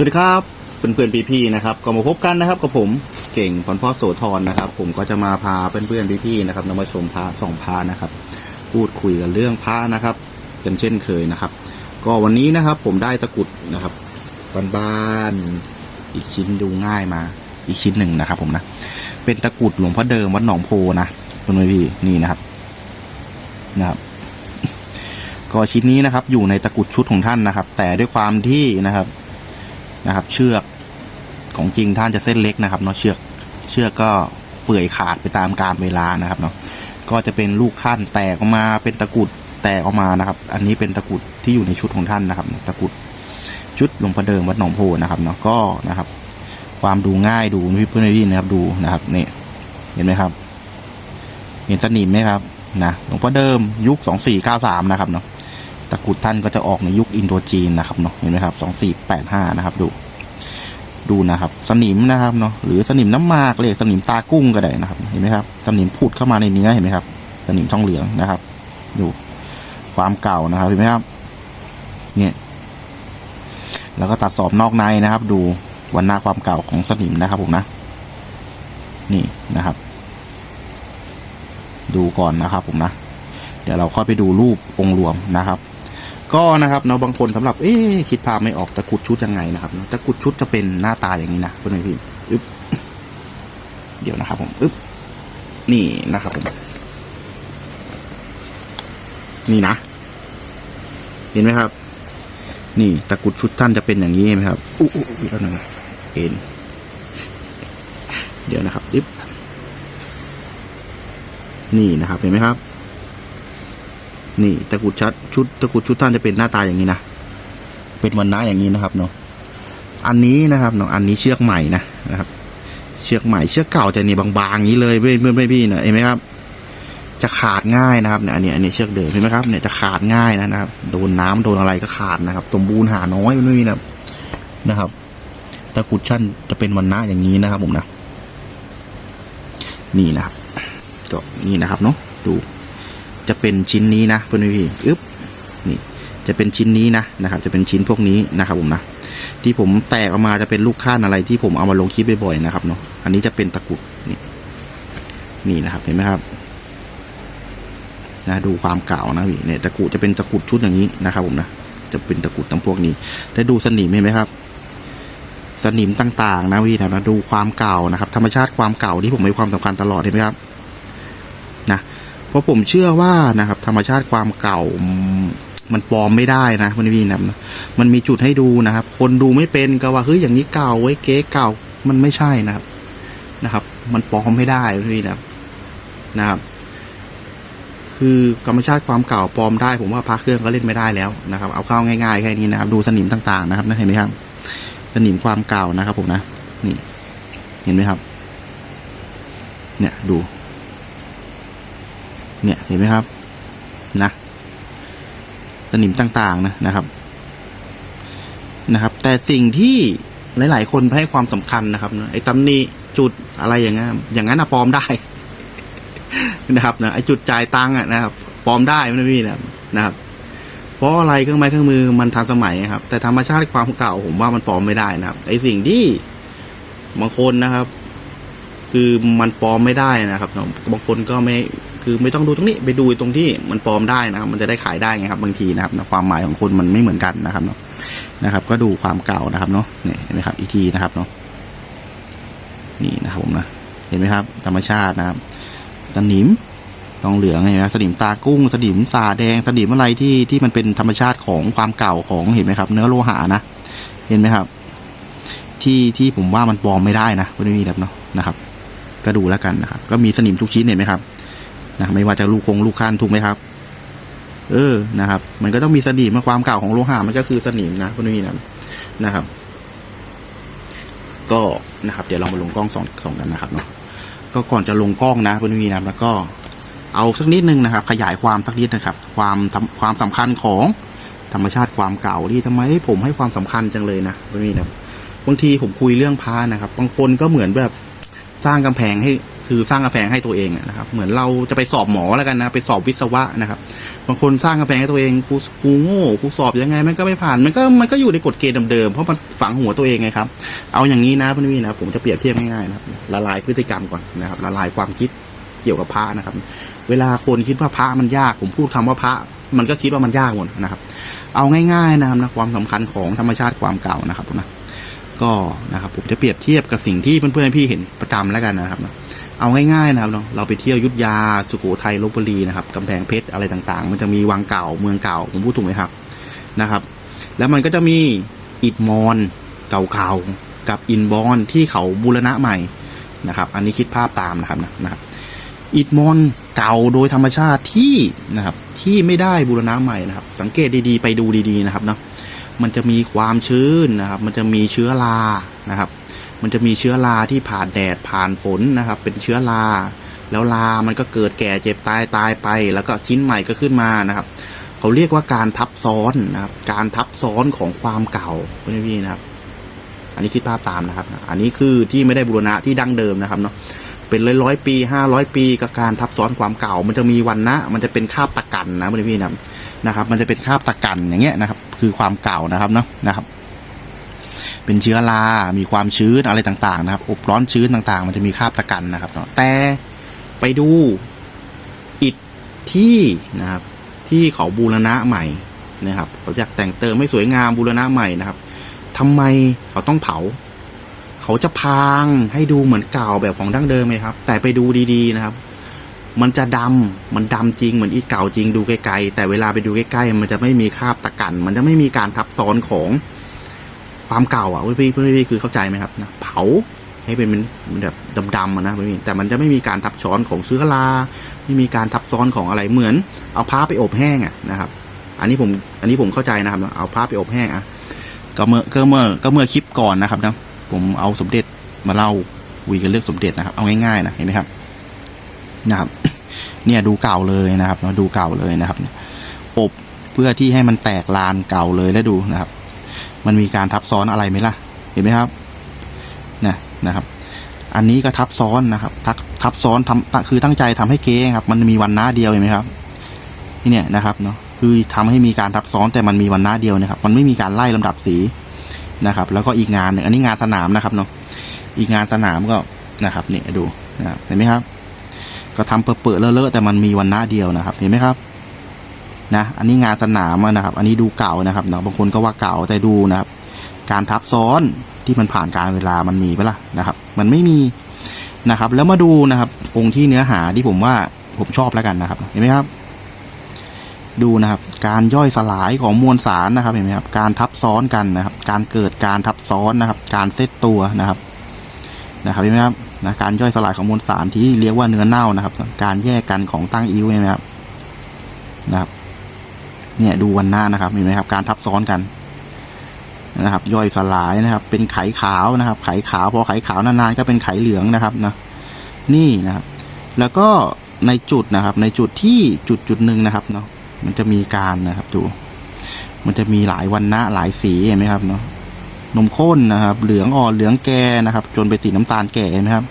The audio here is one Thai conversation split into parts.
สวัสดีครับเพื่อนๆพี่ๆนะครับก็มาพบกันนะครับกับผมเก่งพรพ่อโสธรนะครับ ผมก็จะมาพาเพื่อนๆพี่ๆนะครับนำมาชมพระสองพระนะครับ พูดคุยกันเรื่องพระนะครับกันเช่นเคยนะครับ ก็วันนี้นะครับผมได้ตะกุดนะครับบ้านๆอีกชิ้นดูง่ายมา อีกชิ้นหนึ่งนะครับ ผมนะเป็นตะกุดหลวงพ่อเดิมวัดหนองโพนะเพื่อนๆพี่นี่นะครับนะครับก็ชิ้นนี้นะครับอยู่ในตะกุดชุดของท่านนะครับ แต่ด้วยความที่นะครับ นะครับ เชือกของจริงท่านจะเส้นเล็กนะครับเนาะเชือกเชือกก็เปื่อยขาดไปตามกาลเวลานะครับเนาะก็จะเป็นลูกขั้นแตกออกมาเป็นตะกุดแตกออกมานะครับ อันนี้เป็นตะกุดที่อยู่ในชุดของท่านนะครับ ตะกุดชุดหลวงพ่อเดิมวัดหนองโพนะครับเนาะก็นะครับ ความดูง่ายดูพี่เพื่อนพี่นะครับดูนะครับนี่เห็นไหมครับ เห็นสนิมไหมครับนะหลวงพ่อเดิมยุคสองสี่เก้าสามนะครับเนาะ ตะกรุดท่านก็จะออกในยุคอินโดจีนนะครับเนาะเห็นไหมครับสองสี่แปดห้านะครับดู ดูนะครับ สนิมนะครับเนาะหรือสนิมน้ำมากเลยสนิมตากุ้งก็ได้นะครับ เห็นไหมครับ สนิมพูดเข้ามาในเนื้อเห็นไหมครับ สนิมทองเหลืองนะครับ ดูความเก่านะครับเห็นไหมครับ เนี่ย แล้วก็ตัดสอบนอกในนะครับ ดูวันหน้าความเก่าของสนิมนะครับผมนะ นี่นะครับ ดูก่อนนะครับผมนะ เดี๋ยวเราค่อยไปดูรูปองค์รวมนะครับ ก็นะครับเนาะบางคนสำหรับเอ๊คิดภาพไม่ออกตะกุดชุดยังไงนะครับตะกุดชุดจะเป็นหน้าตาอย่างนี้นะเพื่อนๆพี่อึ๊บเดี๋ยวนะครับ ผมอึ๊บนี่นะครับผมนี่นะ เห็นไหมครับ นี่ตะกุดชุดท่านจะเป็นอย่างนี้ไหมครับอู้อู้อู้แล้วหนึ่งเอ็นเดี๋ยวนะครับอึ๊บนี่นะครับเห็นไหมครับ นี่ตะกุดชัดชุดตะกุดชุดท่านจะเป็นหน้าตาอย่างนี้นะเป็นวันน้าอย่างนี้นะครับเนาะอันนี้นะครับเนาะอันนี้เชือกใหม่นะนะครับ เชือกใหม่เชือกเก่าจะนี่บางๆอย่างนี้เลยเพื่อนเพื่อนพี่นะเห็นไหมครับ จะขาดง่ายนะครับเนี่ยอันนี้อันนี้เชือกเดิมเห็นไหมครับเนี่ยจะขาดง่ายนะครับ โดนน้ำโดนอะไรก็ขาดนะครับ สมบูรณ์หาน้อยไม่มีนะนะครับตะกุดชั้นจะเป็นวันน้าอย่างนี้นะครับผมนะนี่นะครับก็นี่นะครับเนาะดู จะเป็นชิ้นนี้นะเพื่อนพี่อึ๊บนี่จะเป็นชิ้นนี้นะนะครับ จะเป็นชิ้นพวกนี้นะครับผมนะที่ผมแตกออกมาจะเป็นลูกค้านอะไรที่ผมเอามาลงคลิปบ่อยๆนะครับเนาะอันนี้จะเป็นตะกุดนี่นี่นะครับเห็นไหมครับนะดูความเก่านะพี่เนี่ยตะกุดจะเป็นตะกุดชุดอย่างนี้นะครับผมนะจะเป็นตะกุดตั้งพวกนี้แต่ดูสนิมเห็นไหมครับ สนิมต่างๆ นะพี่นะดูความเก่านะครับ ธรรมชาติความเก่าที่ผมให้ความสำคัญตลอดเห็นไหมครับ เพราะผมเชื่อว่านะครับ ธรรมชาติความเก่ามันปลอมไม่ได้นะคุณพี่นะมันมีจุดให้ดูนะครับ คนดูไม่เป็นก็ว่าเฮ้ยอย่างนี้เก่าไว้เก๊เก่ามันไม่ใช่นะครับนะครับ มันปลอมไม่ได้คุณพี่นะครับนะครับ คือธรรมชาติความเก่าปลอมได้ ผมว่าพระเครื่องก็เล่นไม่ได้แล้วนะครับ เอาเข้าง่ายๆแค่นี้นะครับ ดูสนิมต่างๆนะครับนะเห็นไหมครับ สนิมความเก่านะครับ ผมนะ นี่ เห็นไหมครับ เนี่ยดู เนี่ยเห็นไหมครับนะสนิมต่างๆนะนะครับ นะครับ แต่สิ่งที่หลาย ๆ คนให้ความสำคัญนะครับไอ้ตำหนิจุดอะไรอย่างนั้นอย่างนั้นอะปลอมได้ นะครับนะไอ้จุดจ่ายตังค์อะนะครับปลอมได้ไม่พี่นะนะครับ เพราะอะไรเครื่องไม้เครื่องมือมันทันสมัยครับ แต่ธรรมชาติความเก่าผมว่ามันปลอมไม่ได้นะครับ ไอ้สิ่งที่บางคนนะครับ คือมันปลอมไม่ได้นะครับบางคนก็ไม่ คือไม่ต้องดูตรงนี้ไปดูตรงที่มันปลอมได้นะครับ มันจะได้ขายได้ไงครับบางทีนะครับความหมายของคนมันไม่เหมือนกันนะครับเนาะนะครับ ก็ดูความเก่านะครับเนาะเนี่ยเห็นไหมครับอีกทีนะครับเนาะนี่นะครับผมนะเห็นไหมครับ ธรรมชาตินะครับสนิมทองเหลืองเห็นไหมสนิมตากุ้งสนิมสาแดงสนิมอะไรที่ที่มันเป็นธรรมชาติของความเก่าของเห็นไหมครับ เนื้อโลหะนะเห็นไหมครับ ที่ที่ผมว่ามันปลอมไม่ได้นะไม่มีแบบเนาะนะครับ ก็ดูแล้วกันนะครับ ก็มีสนิมทุกชิ้นเห็นไหมครับ นะไม่ว่าจะลูกคงลูกค้านถูกไหมครับ เออนะครับ มันก็ต้องมีสนิมมาความเก่าของโลหะมันก็คือสนิมนะคุณพี่นะนะครับ ก็นะครับ เดี๋ยวเรามาลงกล้องสองสองกันนะครับเนาะก็ก่อนจะลงกล้องนะคุณพี่นะแล้วก็เอาสักนิดนึงนะครับ ขยายความสักนิดนะครับ ความความสำคัญของธรรมชาติความเก่าที่ทำไมผมให้ความสำคัญจังเลยนะคุณพี่นะบางทีผมคุยเรื่องพานะครับ บางคนก็เหมือนแบบสร้างกำแพงให้ คือสร้างกำแพงให้ตัวเองนะครับ เหมือนเราจะไปสอบหมอแล้วกันนะ ไปสอบวิศวะนะครับ บางคนสร้างกำแพงให้ตัวเองกูกูโง่กูสอบยังไงมันก็ไม่ผ่าน มันก็มันก็อยู่ในกฎเกณฑ์เดิมๆเพราะมันฝังหัวตัวเองไงครับ เอาอย่างนี้นะเพื่อนๆนะผมจะเปรียบเทียบง่ายๆนะครับละลายพฤติกรรมก่อนนะครับละลายความคิดเกี่ยวกับพระนะครับ เวลาคนคิดว่าพระมันยาก ผมพูดคำว่าพระ มันก็คิดว่ามันยากหมดนะครับ เอาง่ายๆนะครับนะความสำคัญของธรรมชาติความเก่านะครับนะก็นะครับผมจะเปรียบเทียบกับสิ่งที่เพื่อนๆพี่เห็นประจำแล้วกันนะครับนะ เอาง่ายๆนะครับเนาะเราไปเที่ยวยุทธยาสุโขทัยลบบุรีนะครับกำแพงเพชรอะไรต่างๆ มันจะมีวังเก่าเมืองเก่าผมพูดถูกไหมครับนะครับ แล้วมันก็จะมีอิฐมอนเก่าๆกับอินบอนที่เขาบูรณะใหม่นะครับ อันนี้คิดภาพตามนะครับนะนะครับอิฐมอนเก่าโดยธรรมชาติที่นะครับที่ไม่ได้บูรณะใหม่นะครับ สังเกตดีๆ ไปดูดีๆนะครับเนาะมันจะมีความชื้นนะครับ มันจะมีเชื้อรานะครับ มันจะมีเชื้อราที่ผ่านแดดผ่านฝนนะครับ เป็นเชื้อราแล้วรามันก็เกิดแก่เจ็บตายตายไป แล้วก็ชิ้นใหม่ก็ขึ้นมานะครับ เขาเรียกว่าการทับซ้อนนะครับ การทับซ้อนของความเก่าเพื่อนพี่นะครับ อันนี้คิดภาพตามนะครับ อันนี้คือที่ไม่ได้บูรณะที่ดั้งเดิมนะครับเนาะเป็นร้อยร้อยปีห้าร้อยปีกับการทับซ้อนความเก่า มันจะมีวันนะ มันจะเป็นคาบตะกันนะเพื่อนพี่นะนะครับ มันจะเป็นคาบตะกันอย่างเงี้ยนะครับ คือความเก่านะครับเนาะนะครับ เป็นเชื้อรา มีความชื้นอะไรต่างๆ นะครับ อบร้อนชื้นต่างๆ มันจะมีคราบตะกันนะครับเนาะแต่ไปดูอิฐที่นะครับ ที่เขาบูรณะใหม่นะครับ เขาอยากแต่งเติมให้สวยงามบูรณะใหม่นะครับทำไมเขาต้องเผา เขาจะพางให้ดูเหมือนเก่าแบบของดั้งเดิมไหมครับ แต่ไปดูดีๆนะครับมันจะดำมันดำจริงเหมือนอีเก่าจริงดูไกลๆ แต่เวลาไปดูใกล้ๆ มันจะไม่มีคราบตะกัน มันจะไม่มีการทับซ้อนของ ความเก่าอะพี่พี่พี่คือเข้าใจไหมครับนะเผาให้เป็นมันแบบดำๆนะพี่แต่มันจะไม่มีการทับซ้อนของเชื้อราไม่มีการทับซ้อนของอะไรเหมือน เอาผ้าไปอบแห้งอะนะครับ อันนี้ผมอันนี้ผมเข้าใจนะครับ เอาผ้าไปอบแห้งอะก็เมื่อก็เมื่อก็เมื่อคลิปก่อนนะครับนะผมเอาสมเด็จมาเล่าคุยกันเรื่องสมเด็จนะครับ เอาง่ายๆนะเห็นไหมครับนะครับ เนี่ยดูเก่าเลยนะครับเราดูเก่าเลยนะครับอบเพื่อที่ให้มันแตกลานเก่าเลยแล้วดูนะครับ มันมีการทับซ้อนอะไรไหมล่ะ เห็นไหมครับนะนะครับ อันนี้ก็ทับซ้อนนะครับ ทับทับซ้อนทำคือตั้งใจทำให้เก๊ครับ มันมีวันหน้าเดียวเห็นไหมครับนี่เนี่ยนะครับเนาะคือทำให้มีการทับซ้อนแต่มันมีวันหน้าเดียวนะครับ มันไม่มีการไล่ลำดับสีนะครับ แล้วก็อีกงานหนึ่งอันนี้งานสนามนะครับเนาะอีกงานสนามก็นะครับเนี่ยดูนะเห็นไหมครับ ก็ทำเปื่อๆเลอะๆแต่มันมีวันหน้าเดียวนะครับ เห็นไหมครับ นะอันนี้งานสนามนะครับ อันนี้ดูเก่านะครับนะบางคนก็ว่าเก่าแต่ดูนะครับ การทับซ้อนที่มันผ่านการเวลามันมีปะล่ะนะครับ มันไม่มีนะครับ แล้วมาดูนะครับ องค์ที่เนื้อหาที่ผมว่าผมชอบแล้วกันนะครับ เห็นไหมครับ ดูนะครับ การย่อยสลายของมวลสารนะครับ เห็นไหมครับ การทับซ้อนกันนะครับ การเกิดการทับซ้อนนะครับ การเซตตัวนะครับ นะครับเห็นไหมครับนะการย่อยสลายของมวลสารที่เรียกว่าเนื้อเน่านะครับ การแยกกันของตั้งอิ้วเห็นไหมครับ นะครับ เนี่ยดูวันหน้านะครับเห็นไหมครับ การทับซ้อนกันนะครับ ย่อยสลายนะครับ เป็นไขขาวนะครับ ไขขาวพอไขขาวนานๆก็เป็นไขเหลืองนะครับนะนี่นะครับ แล้วก็ในจุดนะครับ ในจุดที่จุดจุดหนึ่งนะครับเนาะมันจะมีการนะครับดูมันจะมีหลายวันนะหลายสีเห็นไหมครับเนาะนมข้นนะครับ เหลืองอ่อนเหลืองแก่นะครับ จนไปสีน้ำตาลแก่เห็นไหมครับ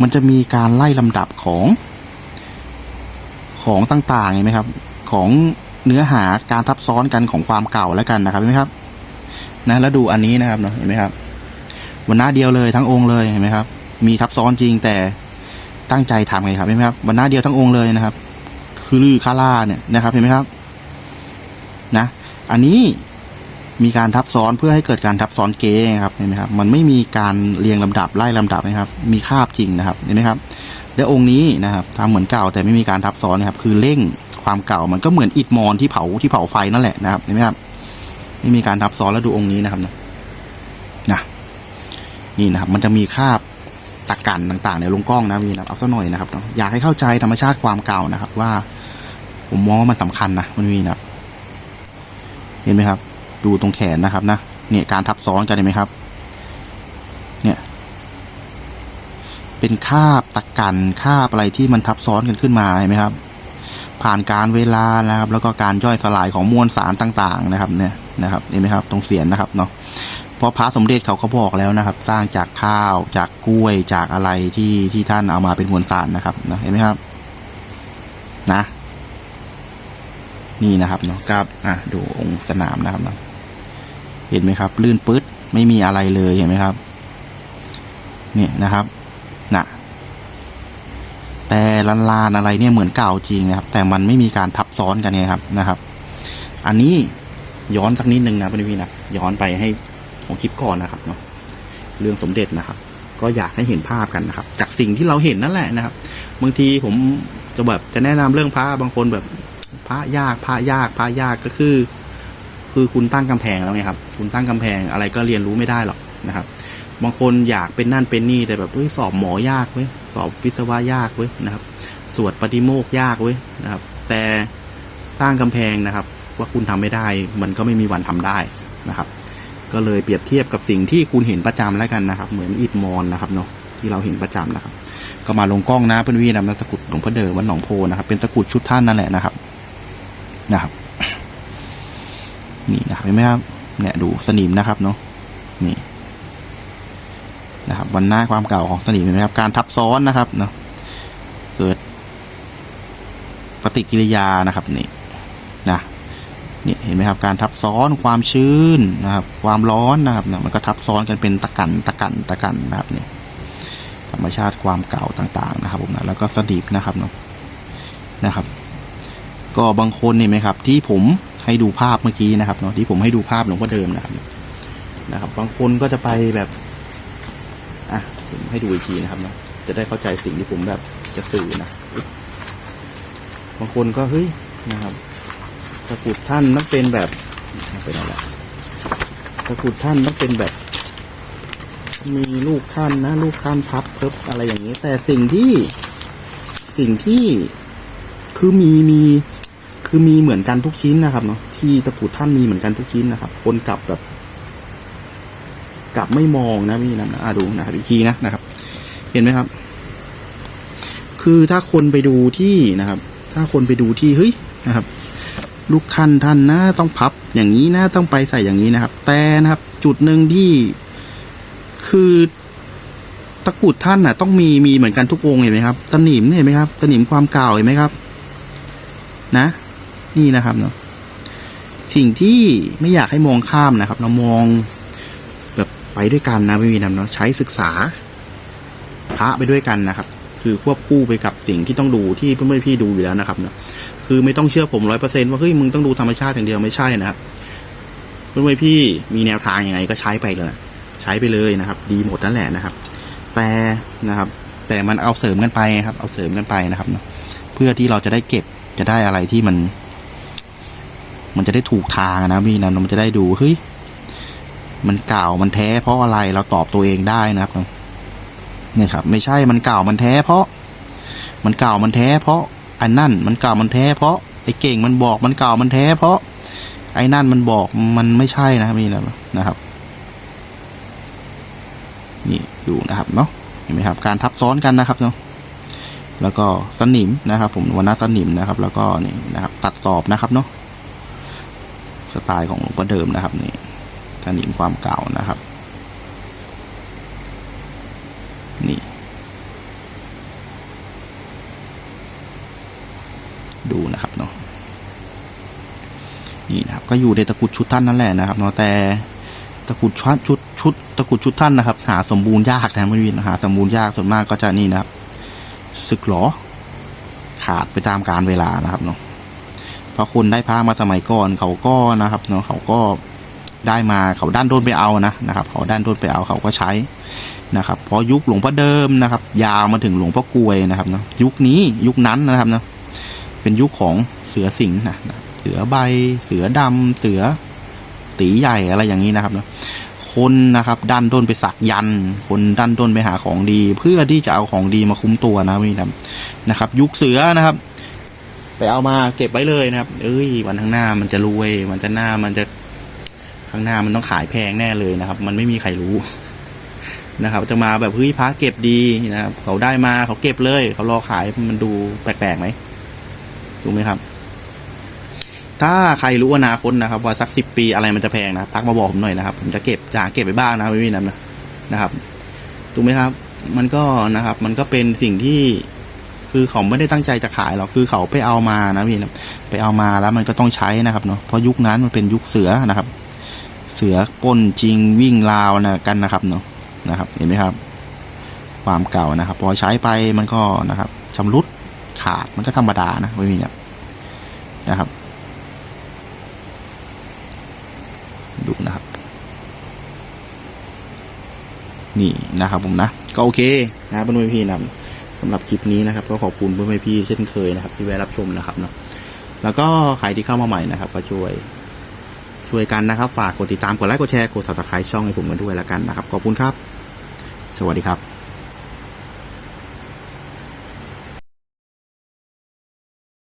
มันจะมีการไล่ลำดับของ ของต่างๆเห็นไหมครับ ของ เนื้อหาการทับซ้อนกันของความเก่าแล้วกันนะครับเห็นไหมครับ นะแล้วดูอันนี้นะครับเนาะเห็นไหมครับวันหน้าเดียวเลยทั้งองค์เลยเห็นไหมครับ มีทับซ้อนจริงแต่ตั้งใจทำไงครับเห็นไหมครับวันหน้าเดียวทั้งองค์เลยนะครับ คือลือคาร่าเนี่ยนะครับ เห็นไหมครับ นะ อันนี้มีการทับซ้อนเพื่อให้เกิดการทับซ้อนเก๊ครับเห็นไหมครับ มันไม่มีการเรียงลำดับไล่ลำดับนะครับ มีคาบจริงนะครับเห็นไหมครับ แล้วองค์นี้นะครับทำเหมือนเก่าแต่ไม่มีการทับซ้อนนะครับ คือเร่ง ความเก่ามันก็เหมือนอิฐมอนที่เผาที่เผาไฟนั่นแหละนะครับเห็นไหมครับไม่มีการทับซ้อนแล้วดูองค์นี้นะครับนะนะนี่นะครับ มันจะมีคาบตะกันต่างๆในลงกล้องนะมีนะเอาสักหน่อยนะครับนะอยากให้เข้าใจธรรมชาติความเก่านะครับ ว่า ผมมองว่ามันสำคัญนะมันมีนะครับเห็นไหมครับ ดูตรงแขนนะครับ นะเนี่ยการทับซ้อนกันเห็นไหมครับ เนี่ย เป็นคาบตะกันคาบอะไรที่มันทับซ้อนกันขึ้นมาเห็นไหมครับ ผ่านการเวลานะครับ แล้วก็การย่อยสลายของมวลสารต่างๆนะครับเนี่ยนะครับเห็นไหมครับตรงเสียนนะครับเนาะเพราะพระสมเด็จเขาก็บอกแล้วนะครับ สร้างจากข้าวจากกล้วยจากอะไรที่ที่ท่านเอามาเป็นมวลสารนะครับนะเห็นไหมครับ นะ นี่นะครับเนาะกับอะดูองค์สนามนะครับเนาะเห็นไหมครับ ลื่นปื๊ดไม่มีอะไรเลยเห็นไหมครับ เนี่ยนะครับ แต่ลันลานอะไรเนี่ยเหมือนเก่าจริงนะครับ แต่มันไม่มีการทับซ้อนกันไงครับนะครับ อันนี้ย้อนสักนิดนึงนะพี่พี่นะย้อนไปให้ของคลิปก่อนนะครับเนาะเรื่องสมเด็จนะครับ ก็อยากให้เห็นภาพกันนะครับ จากสิ่งที่เราเห็นนั่นแหละนะครับบางทีผมจะแบบจะแนะนำเรื่องพระบางคนแบบพระยากพระยากพระยากก็คือ คือคุณตั้งกำแพงแล้วไงครับ คุณตั้งกำแพงอะไรก็เรียนรู้ไม่ได้หรอกนะครับ บางคนอยากเป็นนั่นเป็นนี่แต่แบบเฮ้ยสอบหมอยากเว้ยสอบวิศวะยากเว้ยนะครับ สวดปฏิโมกยากเว้ยนะครับ แต่สร้างกำแพงนะครับ ว่าคุณทำไม่ได้ มันก็ไม่มีวันทำได้นะครับ ก็เลยเปรียบเทียบกับสิ่งที่คุณเห็นประจำแล้วกันนะครับ เหมือนอิฐมอนนะครับเนาะที่เราเห็นประจำนะครับ ก็มาลงกล้องนะเพื่อนพี่นำตะกุดหลวงพ่อเดิมวัดหนองโพนะครับ เป็นตะกุดชุดท่านนั่นแหละนะครับนะครับ นี่นะครับเห็นไหมครับเนี่ยดูสนิมนะครับเนาะนี่ นะครับวันหน้าความเก่าของสนิมเห็นไหมครับ การทับซ้อนนะครับเนาะเกิดปฏิกิริยานะครับนี่นะนี่เห็นไหมครับการทับซ้อนความชื้นนะครับ ความร้อนนะครับนะมันก็ทับซ้อนกันเป็นตะกันตะกันตะกันนะครับนี่ธรรมชาติความเก่าต่างๆนะครับผมนะแล้วก็สนิมนะครับเนาะนะครับ ก็บางคนเห็นไหมครับ ที่ผมให้ดูภาพเมื่อกี้นะครับเนาะที่ผมให้ดูภาพหลวงพ่อเดิมนะครับนะครับ บางคนก็จะไปแบบ ผมให้ดูอีกทีนะครับเนาะจะได้เข้าใจสิ่งที่ผมแบบจะสื่อนะบางคนก็เฮ้ยนะครับตะกุดท่านต้องเป็นแบบเป็นอะไรตะกุดท่านต้องเป็นแบบ มีลูกขั้นนะ ลูกขั้นพับเพิบอะไรอย่างนี้ แต่สิ่งที่สิ่งที่คือมีมี คือมีเหมือนกันทุกชิ้นนะครับเนาะที่ตะกุดท่านมีเหมือนกันทุกชิ้นนะครับ คนกลับแบบ กลับไม่มองนะพี่นะอ่าดูนะครับอีกทีนะนะครับ เห็นไหมครับ คือถ้าคนไปดูที่นะครับ ถ้าคนไปดูที่เฮ้ยนะครับ ลูกคันท่านนะต้องพับอย่างนี้นะต้องไปใส่อย่างนี้นะครับ แต่นะครับ จุดหนึ่งที่คือตะกุดท่านน่ะ ต้องมีมีเหมือนกันทุกองเห็นไหมครับตะหนิมเห็นไหมครับตะหนิมความเก่าเห็นไหมครับ นะ นี่นะครับเนาะสิ่งที่ไม่อยากให้มองข้ามนะครับ เรามอง ไปด้วยกันนะไม่มีนำเนาะใช้ศึกษา พระไปด้วยกันนะครับ คือควบคู่ไปกับสิ่งที่ต้องดูที่เพื่อนๆพี่ดูอยู่แล้วนะครับเนาะคือไม่ต้องเชื่อผมร้อยเปอร์เซ็นว่าเฮ้ยมึงต้องดูธรรมชาติอย่างเดียวไม่ใช่นะครับเพื่อนๆพี่มีแนวทางยังไงก็ใช้ไปเลย ใช้ไปเลยนะครับ ดีหมดนั่นแหละนะครับ แต่นะครับ แต่มันเอาเสริมกันไปครับ เอาเสริมกันไปนะครับเนาะเพื่อที่เราจะได้เก็บจะได้อะไรที่มัน มันจะได้ถูกทางนะพี่นะมันจะได้ดูเฮ้ย มันเก่ามันแท้เพราะอะไรเราตอบตัวเองได้นะครับเนี่ยครับ ไม่ใช่มันเก่ามันแท้เพราะ มันเก่ามันแท้เพราะอันนั่นมันเก่ามันแท้เพราะไอ้เก่งมันบอกมันเก่ามันแท้เพราะ ไอ้นั่นมันบอกมันไม่ใช่นะครับนี่นะนะครับ นี่ดูนะครับเนาะเห็นไหมครับ การทับซ้อนกันนะครับเนาะแล้วก็สนิมนะครับ ผมวันน้าสนิมนะครับ แล้วก็นี่นะครับ ตัดสอบนะครับเนาะสไตล์ของหลวงพ่อเดิมนะครับนี่ สนิมความเก่านะครับ นี่ ดูนะครับเนาะนี่นะครับก็อยู่ในตะกุดชุดท่านนั่นแหละนะครับเนาะแต่ตะกุดชุดชุดชุดตะกุดชุดท่านนะครับ หาสมบูรณ์ยากนะไม่วินหาสมบูรณ์ยากส่วนมากก็จะนี่นะครับสึกหรอขาดไปตามกาลเวลานะครับเนาะเพราะคนได้พระมาสมัยก่อนเขาก็นะครับเนาะเขาก็ ได้มาเขาด้านโดนไปเอานะนะครับ เขาด้านโดนไปเอาเขาก็ใช้นะครับเพราะยุคหลวงพ่อเดิมนะครับ ยาวมาถึงหลวงพ่อกวยนะครับเนาะยุคนี้ยุคนั้นนะครับเนาะเป็นยุคของเสือสิงห์นะเสือใบ เสือดำเสือตีใหญ่อะไรอย่างนี้นะครับเนาะคนนะครับด้านด้นไปสักยัน คนด้านด้นไปหาของดี เพื่อที่จะเอาของดีมาคุ้มตัวนะพี่นะนะครับ ยุคเสือนะครับ ไปเอามาเก็บไว้เลยนะครับ เอ้ยวันข้างหน้ามันจะรวย มันจะหน้ามันจะ ข้างหน้ามันต้องขายแพงแน่เลยนะครับ มันไม่มีใครรู้นะครับ จะมาแบบเฮ้ยพระเก็บดีนะครับเขาได้มาเขาเก็บเลยเขารอขายมันดูแปลกๆไหมถูกไหมครับ ถ้าใครรู้อนาคตนะครับ ว่าสักสิบปีอะไรมันจะแพงนะทักมาบอกผมหน่อยนะครับ ผมจะเก็บจะหาเก็บไปบ้างนะไม่มีนั้นนะนะครับถูกไหมครับ มันก็นะครับ มันก็เป็นสิ่งที่คือเขาไม่ได้ตั้งใจจะขายหรอกคือเขาไปเอามานะพี่นะไปเอามาแล้วมันก็ต้องใช้นะครับเนาะเพราะยุคนั้นมันเป็นยุคเสือนะครับ เสือปล้นจริงวิ่งราวนะกันนะครับเนาะนะครับ เห็นไหมครับ ความเก่านะครับ พอใช้ไปมันก็นะครับชำรุดขาดมันก็ธรรมดานะไม่มีเนี่ยนะครับ ดูนะครับ นี่นะครับผมนะ ก็โอเคนะเพื่อนๆพี่นะสำหรับคลิปนี้นะครับ ก็ขอบคุณเพื่อนๆพี่เช่นเคยนะครับ ที่แวะรับชมนะครับเนาะแล้วก็ใครที่เข้ามาใหม่นะครับ ก็ช่วย ช่วยกันนะครับ ฝากกดติดตามกดไลค์กดแชร์กด subscribe ช่องให้ผมกันด้วยแล้วกันนะครับขอบคุณครับ สวัสดีครับ